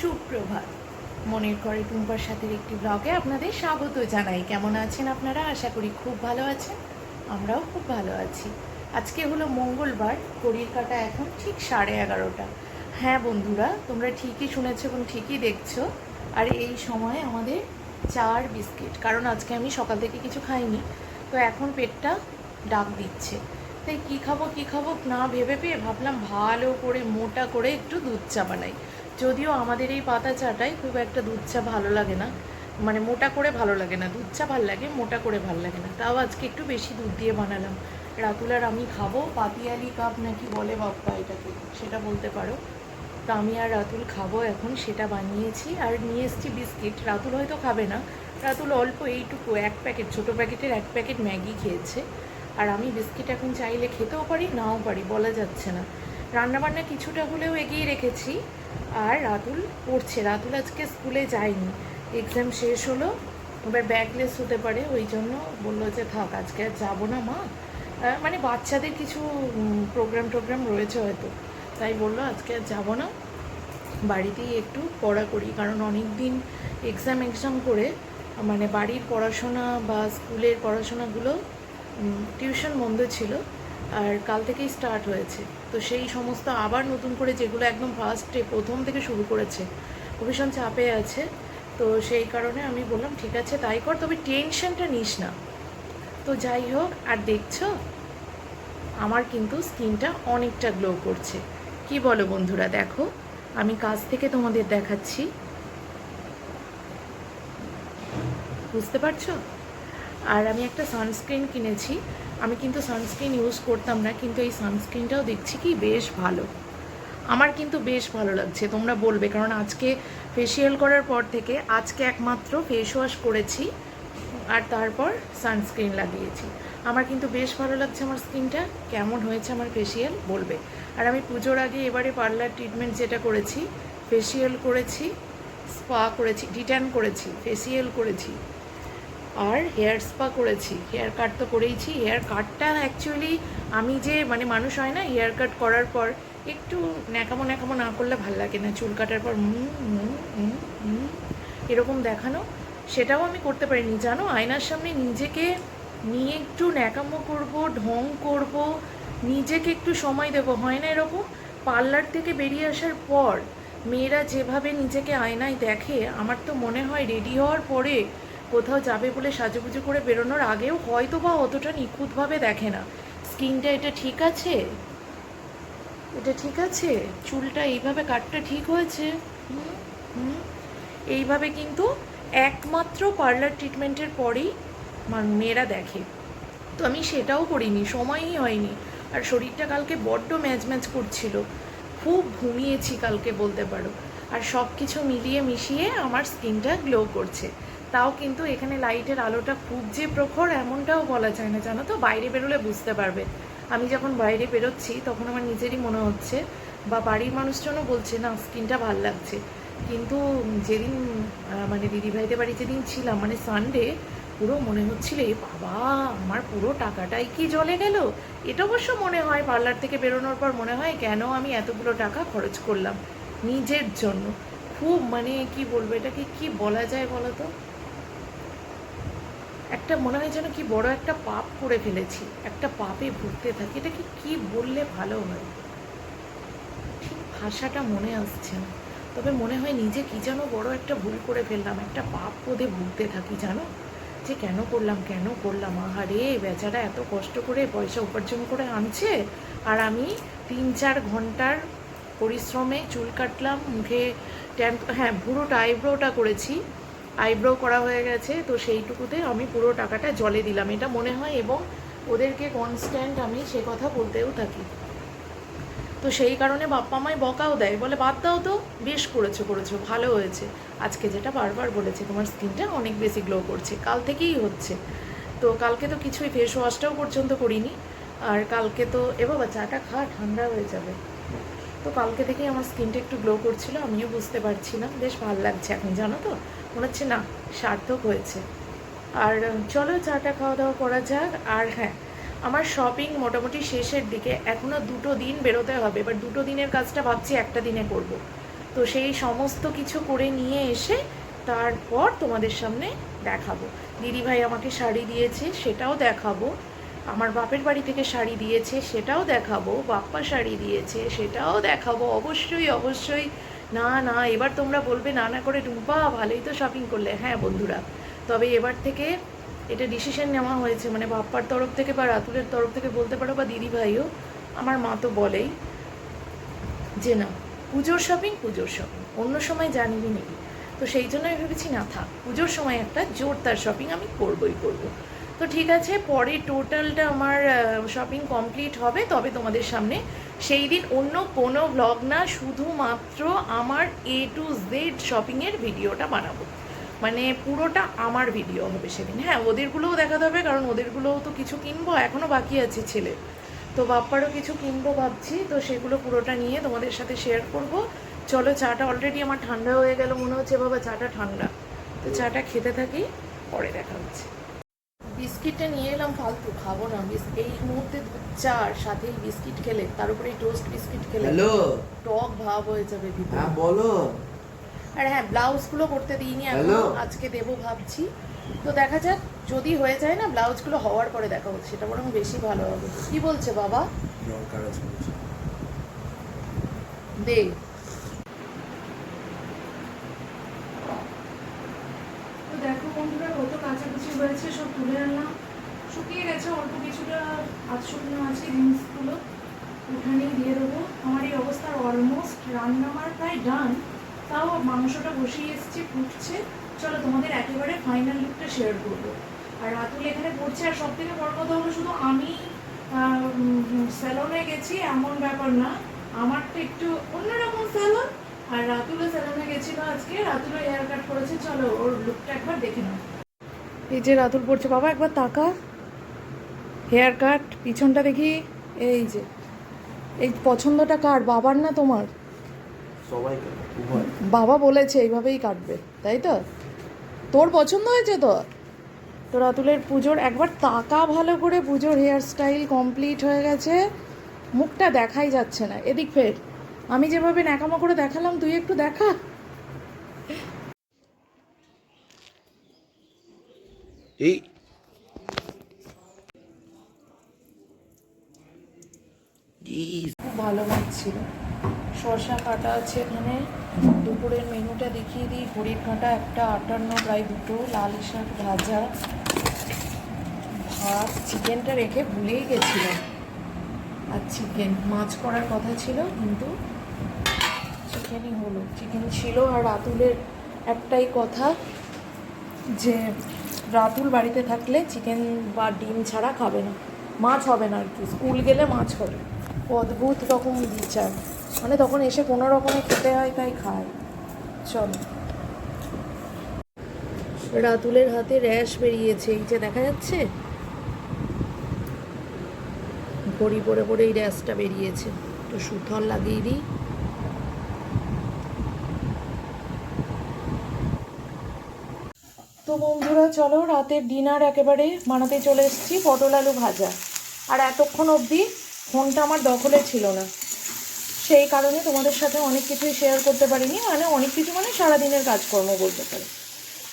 সুপ্রভাত। মনের করে টুম্পার সাথে একটি ব্লগে আপনাদের স্বাগত জানাই। কেমন আছেন আপনারা? আশা করি খুব ভালো আছেন। আমরাও খুব ভালো আছি। আজকে হলো মঙ্গলবার, ঘড়ির কাটা এখন ঠিক সাড়ে এগারোটা। হ্যাঁ বন্ধুরা, তোমরা ঠিকই শুনেছো এবং ঠিকই দেখছ। আর এই সময় আমাদের চার বিস্কিট। কারণ আজকে আমি সকাল থেকে কিছু খাইনি, তো এখন পেটটা ডাক দিচ্ছে। তাই কী খাব কী খাব না ভেবে পেয়ে ভাবলাম ভালো করে মোটা করে একটু দুধ চা বানাই। যদিও আমাদের এই পাতা চাটাই খুব একটা দুধ চা ভালো লাগে না মানে মোটা করে ভালো লাগে না, দুধ চা ভালো লাগে, মোটা করে ভালো লাগে না। তাও আজকে একটু বেশি দুধ দিয়ে বানালাম। রাতুল আর আমি খাব পাতিয়ালি কাপ নাকি বলে বাপ্পা এটাকে, সেটা বলতে পারো। তো আমি আর রাতুল খাব এখন, সেটা বানিয়েছি। আর নিয়ে এসেছি বিস্কিট। রাতুল হয়তো খাবে না। রাতুল অল্প এইটুকু, এক প্যাকেট, ছোটো প্যাকেটের এক প্যাকেট ম্যাগি খেয়েছে। আর আমি বিস্কিট এখন চাইলে খেতেও পারি, নাও পারি, বলা যাচ্ছে না। রান্নাবান্না কিছুটা হলেও এগিয়ে রেখেছি। আর রাতুল পড়ছে। রাতুল আজকে স্কুলে যায়নি। এক্সাম শেষ হলো, এবার ব্যাগলেস হতে পারে, ওই জন্য বলল যে থাক, আজকে আর যাব না মা। মানে বাচ্চাদের কিছু প্রোগ্রাম টোগ্রাম রয়েছে হয়তো। তাই বলল আজকে আর যাব না। বাড়িতেই একটু পড়া করি, কারণ অনেক দিন এক্সাম এক্সাম করে মানে বাড়ির পড়াশোনা বা স্কুলের পড়াশোনাগুলো টিউশন বন্ধ ছিল। আর কাল থেকেই স্টার্ট হয়েছে। তো সেই সমস্ত আবার নতুন করে যেগুলো একদম ফার্স্টে প্রথম থেকে শুরু করেছে, ভীষণ চাপে আছে। তো সেই কারণে আমি বললাম, ঠিক আছে, তাই কর, তবে টেনশনটা নিস না। তো যাই হোক, আর দেখছ, আমার কিন্তু স্কিনটা অনেকটা গ্লো করছে। কি বলো বন্ধুরা, দেখো, আমি কাছ থেকে তোমাদের দেখাচ্ছি। বুঝতে পারছ? আর আমি একটা সানস্ক্রিন কিনেছি। আমি কিন্তু সানস্ক্রিন ইউজ করতাম না, কিন্তু এই সানস্ক্রিনটাও দেখছি কি বেশ ভালো। আমার কিন্তু বেশ ভালো লাগছে, তোমরা বলবে, কারণ আজকে ফেসিয়াল করার পর থেকে আজকে একমাত্র ফেস ওয়াশ করেছি, আর তারপর সানস্ক্রিন লাগিয়েছি। আমার কিন্তু বেশ ভালো লাগছে আমার স্কিনটা কেমন হয়েছে আমার ফেসিয়াল বলবে। আর আমি পুজোর আগে এবারে পার্লার ট্রিটমেন্ট যেটা করেছি ফেসিয়াল করেছি স্পা করেছি ডিট্যান করেছি ফেসিয়াল করেছি। আর হেয়ার স্পা করেছি হেয়ার কাট তো করেইছি। হেয়ার কাটটা অ্যাকচুয়ালি আমি যে মানে মানুষ হয় না হেয়ার কাট করার পর একটু ন্যাকামো ন্যাকামো না করলে ভালো লাগে না। চুল কাটার পর এরকম দেখানো। সেটাও আমি করতে পারিনি। জানো, আয়নার সামনে নিজেকে নিয়ে একটু ন্যাকামো করব, ঢং করব, নিজেকে একটু সময় দেবো। হয় না এরকম? পার্লার থেকে বেরিয়ে আসার পর মেয়েরা যেভাবে নিজেকে আয়নায় দেখে, আমার তো মনে হয় রেডি হওয়ার পরে কোথাও যাবে বলে সাজুগুজু করে বেরোনোর আগেও হয়তো বা অতটা নিখুঁতভাবে দেখে না। স্কিনটা এটা ঠিক আছে? এটা ঠিক আছে? চুলটা এইভাবে কাটটা ঠিক হয়েছে? হুম। এইভাবে কিন্তু একমাত্র পার্লার ট্রিটমেন্টের পরেই মেয়েরা দেখে। তো আমি সেটাও করিনি, সময়ই হয়নি। আর শরীরটা কালকে বড্ড ম্যাচ ম্যাচ করছিল। খুব ঘুমিয়েছি কালকে বলতে পারো। আর সব কিছু মিলিয়ে মিশিয়ে আমার স্কিনটা গ্লো করছে। তাও কিন্তু এখানে লাইটের আলোটা খুব যে প্রখর এমনটাও বলা যায় না, জানো তো? বাইরে বেরোলে বুঝতে পারবে। আমি যখন বাইরে বেরোচ্ছি, তখন আমার নিজেরই মনে হচ্ছে, বা বাড়ির মানুষজনও বলছে, না, স্কিনটা ভালো লাগছে। কিন্তু যেদিন মানে দিদিভাইদের বাড়ি যেদিন ছিলাম মানে সানডে পুরো মনে হচ্ছিল, এ বাবা, আমার পুরো টাকাটাই কি জলে গেল? এটা অবশ্য মনে হয়, পার্লার থেকে বেরোনোর পর মনে হয়, কেন আমি এতগুলো টাকা খরচ করলাম নিজের জন্য? খুব মানে কি বলব, এটাকে কি বলা যায় বলো তো? একটা মনে হয় যেন কি বড় একটা পাপ করে ফেলেছি, একটা পাপে ভুগতে থাকি। এটাকে কি বললে ভালো হয়? ঠিক ভাষাটা মনে আসছে না। তবে মনে হয় নিজে কি যেন বড় একটা ভুল করে ফেললাম, একটা পাপ বোধে ভুগতে থাকি, জানো? যে কেন করলাম কেন করলাম? আহারে, বেচারা এত কষ্ট করে পয়সা উপার্জন করে আনছে আর আমি তিন চার ঘণ্টার পরিশ্রমে চুল কাটলাম, মুখে ট্যান হ্যাঁ পুরোটা আইব্রোটা করেছি। আইব্রো করা হয়ে গেছে, তো সেইটুকুতে আমি পুরো টাকাটা জলে দিলাম। এটা মনে হয় এবং ওদেরকে কনস্ট্যান্ট আমি সে কথা বলতেও থাকি। তো সেই কারণে বাপ্পা মাই বকাও দেয়, বলে, বাদ দাও তো, বেশ করেছ করেছ, ভালো হয়েছে। আজকে যেটা বারবার বলেছে, তোমার স্কিনটা অনেক বেশি গ্লো করছে। কাল থেকেই হচ্ছে। তো কালকে তো কিছুই ফেস ওয়াশটাও পর্যন্ত করিনি। আর কালকে তো, এ বাবা, চাটা খা, ঠান্ডা হয়ে যাবে। তো কালকে থেকেই আমার স্কিনটা একটু গ্লো করছিল, আমিও বুঝতে পারছিলাম বেশ ভালো লাগছে এখন, জানো তো? মনে হচ্ছে, না, সার্থক হয়েছে। আর, চলো চাটা খাওয়া দাওয়া করা যাক। আর হ্যাঁ আমার শপিং মোটামুটি শেষের দিকে এখনও দুটো দিন বেরোতে হবে। এবার দুটো দিনের কাজটা ভাবছি একটা দিনে করব। তো সেই সমস্ত কিছু করে নিয়ে এসে তারপর তোমাদের সামনে দেখাবো। দিদিভাই আমাকে শাড়ি দিয়েছে, সেটাও দেখাবো। আমার বাপের বাড়ি থেকে শাড়ি দিয়েছে, সেটাও দেখাবো, বাপ্পা শাড়ি দিয়েছে, সেটাও দেখাবো, অবশ্যই অবশ্যই। না না, এবার তোমরা বলবে, না না করে রুম্পা ভালোই তো শপিং করলে। হ্যাঁ বন্ধুরা, তবে এবার থেকে এটা ডিসিশন নেওয়া হয়েছে। মানে বাপ্পার তরফ থেকে বা রাতুলের তরফ থেকে বলতে পারো বা দিদিভাইও, আমার মা তো বলেই যে না, পুজোর শপিং পুজোর শপিং অন্য সময় জানিবি নাকি? তো সেই জন্য আমি ভেবেছি, না, থাক, পুজোর সময় একটা জোরদার শপিং আমি করবই, করব। তো ঠিক আছে, পরে টোটালটা আমার শপিং কমপ্লিট হবে, তবে তোমাদের সামনে। সেই দিন অন্য কোনো ব্লগ না, শুধুমাত্র আমার এ টু জেড শপিংয়ের ভিডিওটা বানাবো। মানে পুরোটা আমার ভিডিও হবে সেদিন। হ্যাঁ ওদেরগুলোও দেখাতে হবে, কারণ ওদেরগুলোও তো কিছু কিনবো এখনও বাকি আছে ছেলে। তো বাপ্পারও কিছু কিনবো ভাবছি, তো সেগুলো পুরোটা নিয়ে তোমাদের সাথে শেয়ার করব। চলো, চাটা অলরেডি আমার ঠান্ডা হয়ে গেল, মনে হচ্ছে বাবা চাটা ঠান্ডা। তো চাটা খেতে থাকি, পরে দেখা হচ্ছে। বিস্কিটটা নিয়ে এলাম ফালতু খাব না। এই মুহূর্তে দুধ চা আর সাথে এই বিস্কিট খেলে তার উপরে টোস্ট বিস্কিট খেলে হ্যালো। টক ভাব হয়ে যাবে ভিতরে। হ্যাঁ বলো। আর হ্যাঁ ব্লাউজগুলো করতে দিইনি এখন আজকে দেবো ভাবছি। তো দেখা যাক যদি হয়ে যায় না ব্লাউজগুলো হওয়ার পরে দেখা হচ্ছে সেটা বরং বেশি ভালো হবে। কি বলছে বাবা? দরকার আছে। বলছে। দে তো দেখো বন্ধুরা কত হয়েছে সব তুলে আনলাম। শুকিয়ে গেছে, অল্প কিছুটা আজ শুকনো আছে জিনিসগুলো উঠানেই দিয়ে দেবো। আমার এই অবস্থার অলমোস্ট রান্না আমার প্রায় ডান তাও মাংসটা বসিয়ে এসছে, ফুটছে। চলো তোমাদের একেবারে ফাইনাল লুকটা শেয়ার করব। আর রাতুল এখানে পড়ছে আর সব থেকে বড় কথা হলো শুধু আমি স্যালনে গেছি, এমন ব্যাপার না। আমার তো একটু অন্যরকম স্যালন আর রাতুলও স্যালনে গেছিল আজকে। রাতুলও হেয়ার কাট করেছে। চলো ওর লুকটা একবার দেখে নাও। এই যে রাতুল পড়ছে বাবা একবার তাকা। হেয়ার কাট পিছনটা দেখি এই যে। এই পছন্দটা কার? বাবার না তোমার? সবাই বাবা বলেছে এইভাবেই কাটবে তাই তো? তোর পছন্দ হয়েছে তো? তো রাতুলের পুজোর একবার তাকা ভালো করে পুজোর হেয়ার স্টাইল কমপ্লিট হয়ে গেছে। মুখটা দেখাই যাচ্ছে না। এদিক ফের আমি যেভাবে ন্যাকামো করে দেখালাম তুই একটু দেখা? এই খুব ভালো লাগছিল। শসা কাটা আছে এখানে। দুপুরের মেনুটা দেখিয়ে দিই। ঘড়ির কাঁটা একটা, আটান্ন, প্রায় দুটো, লাল শাক ভাজা, ভাত, চিকেনটা রেখে ভুলেই গেছিলাম। আর চিকেন, মাছ করার কথা ছিল, কিন্তু চিকেনই হলো। চিকেন ছিল আর রাতুলের একটাই কথা যে রাতুল বাড়িতে থাকলে চিকেন বা ডিম ছাড়া খাবে না। মাছ হবে না আর কি। স্কুল গেলে মাছ হবে। অদ্ভুত রকম বিচার। মানে তখন এসে কোনো রকমে খেতে হয়, তাই খায়। চলো। রাতুলের হাতে র্যাশ বেরিয়েছে। এই যে দেখা যাচ্ছে? ঘড়ি পরে পরে এই র্যাশটা বেরিয়েছে। তো সুথল লাগিয়ে দিই। তো বন্ধুরা, চলো রাতের ডিনার একেবারে বানাতে চলে এসেছি, পটল আলু ভাজা। আর এতক্ষণ অবধি ফোনটা আমার দখলে ছিল না। সেই কারণে তোমাদের সাথে অনেক কিছুই শেয়ার করতে পারিনি মানে অনেক কিছু মানে সারাদিনের কাজকর্ম বলতে পারে।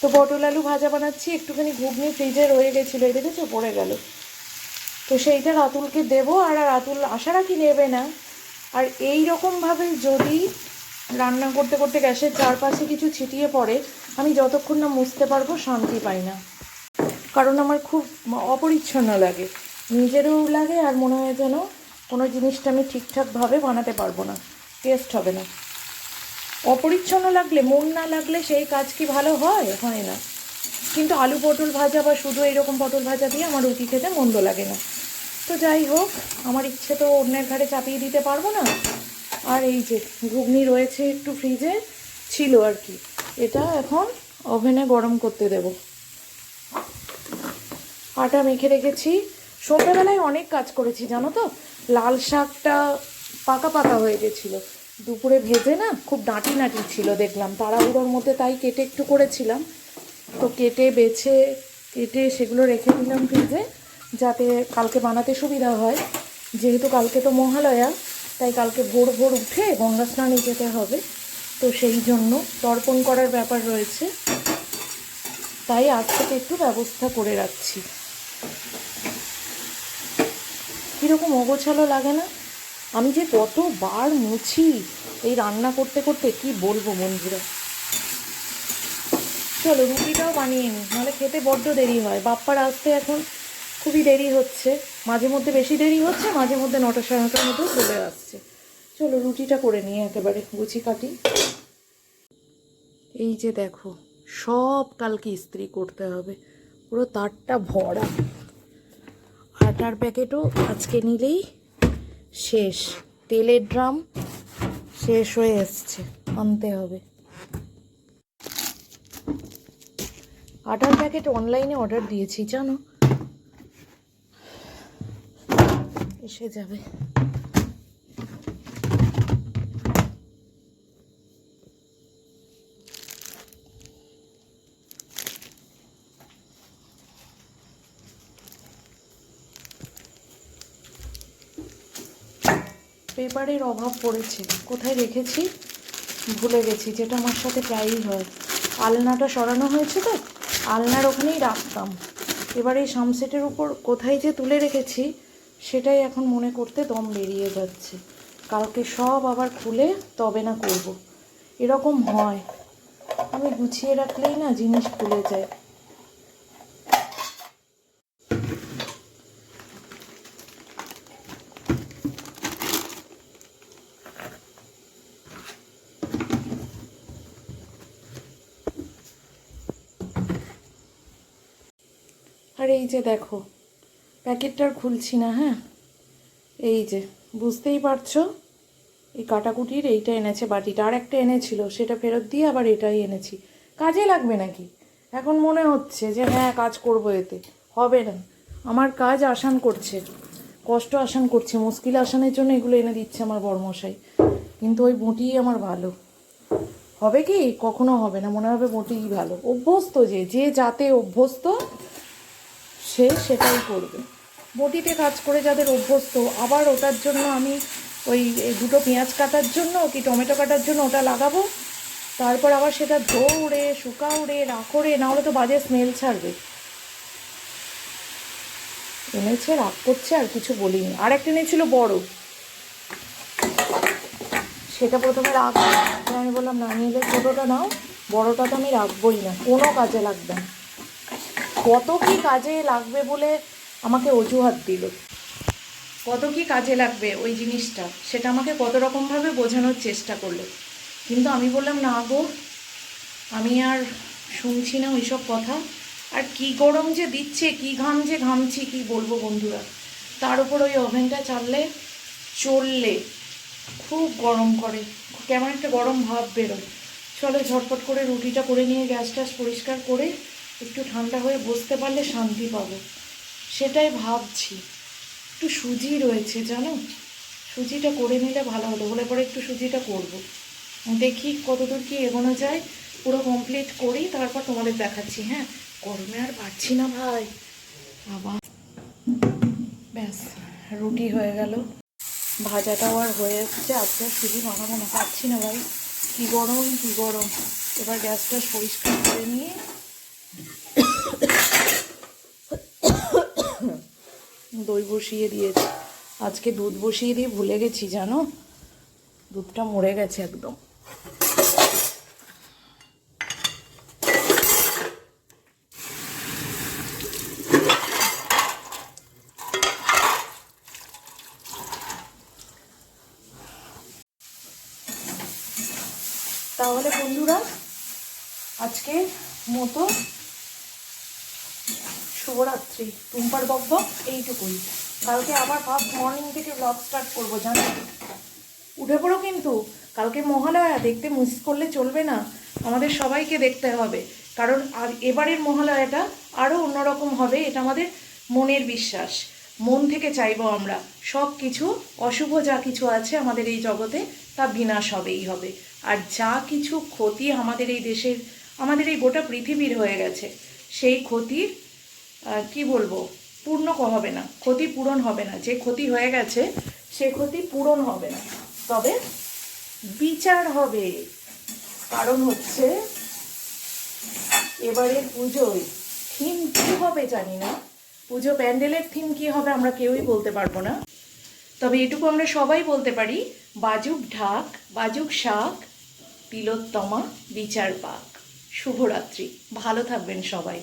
তো পটল আলু ভাজা বানাচ্ছি, একটুখানি ঘুগনি ফ্রিজে রয়ে গেছিল, এই দেখেছ, পড়ে গেল। তো সেইটা রাতুলকে দেবো, আর রাতুল আশা রাখি নেবে না। আর এই রকমভাবে যদি রান্না করতে করতে গ্যাসের চারপাশে কিছু ছিটিয়ে পড়ে, আমি যতক্ষণ না মুছতে পারব শান্তি পাই না। কারণ আমার খুব অপরিচ্ছন্ন লাগে। নিজেরও লাগে আর মনে হয় যেন কোনো জিনিসটা আমি ঠিকঠাকভাবে বানাতে পারব না। টেস্ট হবে না। অপরিচ্ছন্ন লাগলে, মন না লাগলে সেই কাজ কি ভালো হয়? হয় না। কিন্তু আলু পটল ভাজা বা শুধু এরকম পটল ভাজা দিয়ে আমার রুটি খেতে মন্দ লাগে না। তো যাই হোক, আমার ইচ্ছে তো অন্যের ঘাড়ে চাপিয়ে দিতে পারব না। আর এই যে ঘুগনি রয়েছে একটু ফ্রিজে ছিল আর কি। এটা এখন ওভেনে গরম করতে দেব। আটা মেখে রেখেছি। সন্ধ্যাবেলায় অনেক কাজ করেছি, জানো তো? লাল শাকটা পাকা পাকা হয়ে গেছিল। দুপুরে ভেজে না খুব ডাঁটি নাটি ছিল, দেখলাম। তাড়াহুড়োর মধ্যে তাই কেটে একটু করেছিলাম। তো কেটে, বেছে, কেটে সেগুলো রেখে দিলাম ফ্রিজে যাতে কালকে বানাতে সুবিধা হয়। যেহেতু কালকে তো মহালয়া তাই কালকে ভোর ভোর উঠে গঙ্গা স্নানে যেতে হবে। তো সেই জন্য তর্পণ করার ব্যাপার রয়েছে। তাই আজ থেকে একটু ব্যবস্থা করে রাখছি। কীরকম অগোছালো লাগে না? আমি যে কতবার মুছি এই রান্না করতে করতে কি বলব বন্ধুরা? চলো রুটিটাও বানিয়ে নিই, নাহলে খেতে বড্ড দেরি হয়। বাপ্পার আসতে এখন খুবই দেরি হচ্ছে। মাঝে মধ্যে বেশি দেরি হচ্ছে, মাঝে মধ্যে নটা সাড়ে নটার মতো চলে আসছে। চলো, রুটিটা করে নিয়ে একেবারে, গুছি কাটি। এই যে দেখো, সব কালকে ইস্ত্রি করতে হবে। পুরো তারটা ভরা। আটার প্যাকেটও আজকে নিলেই শেষ। তেলের ড্রাম শেষ হয়ে এসছে, আনতে হবে। আটার প্যাকেট অনলাইনে অর্ডার দিয়েছি, জানো? এসে যাবে। পেপারের অভাব পড়েছে। কোথায় রেখেছি? ভুলে গেছি, যেটা আমার সাথে প্রায়ই হয়। আলনাটা সরানো হয়েছে তো? আলনার ওখানেই রাখতাম। এবার এই সামসেটের উপর কোথায় যে তুলে রেখেছি সেটাই এখন মনে করতে দম বেরিয়ে যাচ্ছে। কালকে সব আবার খুলে তবে না করব। এরকম হয়। আমি গুছিয়ে রাখলেই না জিনিস খুলে যায়। আর এই যে দেখো প্যাকেটটার খুলছি না হ্যাঁ? এই যে, বুঝতেই পারছ? এই কাটাকুটির এইটা এনেছে বাটিটা, আর একটা এনেছিল, সেটা ফেরত দিয়ে আবার এটাই এনেছি। কাজে লাগবে নাকি? এখন মনে হচ্ছে যে হ্যাঁ কাজ করব এতে। হবে না। আমার কাজ আসান করছে, কষ্ট আসান করছে, মুশকিল আসানের জন্য এগুলো এনে দিচ্ছে আমার বর্মশাই কিন্তু ওই বটিই আমার ভালো। হবে কি? কখনো হবে না, মনে হবে বটিই ভালো। অভ্যস্ত যে যে যাতে অভ্যস্ত সে সেটাই করবে। বটিতে কাজ করে যাদের অভ্যস্ত, আবার ওটার জন্য আমি ওই দুটো পেঁয়াজ কাটার জন্য কি টমেটো কাটার জন্য ওটা লাগাবো? তারপর আবার সেটা ধৌড়ে শুকাউড়ে, রাখড়ে, না হলে তো বাজে স্মেল ছাড়বে। এনেছে, রাগ করছে, আর কিছু বলিনি। আর একটা এনেছিল বড়। সেটা প্রথমে রাখ আমি বললাম না নিলে ছোটোটা নাও। বড়টা তো আমি রাখবোই না। কোনো কাজে লাগবে না। কত কি কাজে লাগবে বলে আমাকে অজুহাত দিল? কত কি কাজে লাগবে ওই জিনিসটা? সেটা আমাকে কত রকমভাবে বোঝানোর চেষ্টা করল। কিন্তু আমি বললাম, না গো, আমি আর শুনছি না ওইসব কথা। আর কি গরম যে দিচ্ছে, কি ঘাম যে ঘামছি, কি বলব বন্ধুরা? তার উপর ওই ওভেনটা চাললে, চললে, খুব গরম করে। কেমন একটা গরম ভাব বেরোয়। চলো ঝটপট করে রুটিটা করে নিয়ে গ্যাস ট্যাস পরিষ্কার করে একটু ঠান্ডা হয়ে বসতে পারলে শান্তি পাবো। সেটাই ভাবছি। একটু সুজি রয়েছে, জানো? সুজিটা করে নিলে ভালো হতো। বলে পরে একটু সুজিটা করব। দেখি কতদূর কি এগোনো যায়। পুরো কমপ্লিট করি, তারপর তোমাদের দেখাচ্ছি হ্যাঁ? গরমে আর পারছি না ভাই। আবার ব্যাস, রুটি হয়ে গেল। ভাজাটাও আর হয়ে এসছে। আজকে সুজি বানাবো না। পাচ্ছি না ভাই। কী গরম কী গরম। এবার গ্যাসটা পরিষ্কার করে নিয়ে দই বসিয়ে দিয়েছি। আজকে দুধ বসিয়ে দিয়ে ভুলে গেছি, জানো? দুধটা মরে গেছে একদম। তাহলে বন্ধুরা আজকে মতো শুভরাত্রি টুম্পার বক এইটুকুই। কালকে আবার ফার্স্ট মর্নিং থেকে ব্লগ স্টার্ট করব, জানো? উঠে পড়ো কিন্তু। কালকে মহালয়া, দেখতে মিস করলে চলবে না। আমাদের সবাইকে দেখতে হবে। কারণ আর এবারের মহালয়াটা আরও অন্যরকম হবে, এটা আমাদের মনের বিশ্বাস। মন থেকে চাইব আমরা, সব কিছু, অশুভ যা কিছু আছে আমাদের এই জগতে, তা বিনাশ হবেই হবে। আর যা কিছু ক্ষতি আমাদের এই দেশের, আমাদের এই গোটা পৃথিবীর হয়ে গেছে, সেই ক্ষতির কি বলব? পূর্ণ হবে না। ক্ষতি পূরণ হবে না। যে ক্ষতি হয়ে গেছে, সে ক্ষতি পূরণ হবে না। তবে বিচার হবে। কারণ হচ্ছে এবারের পুজোয় থিম কি হবে জানি না। পুজো প্যান্ডেলের থিম কি হবে আমরা কেউই বলতে পারব না। তবে এটুকু আমরা সবাই বলতে পারি, বাজুক ঢাক, বাজুক শাক, তিলোত্তমা, বিচার পাক। শুভরাত্রি। ভালো থাকবেন সবাই।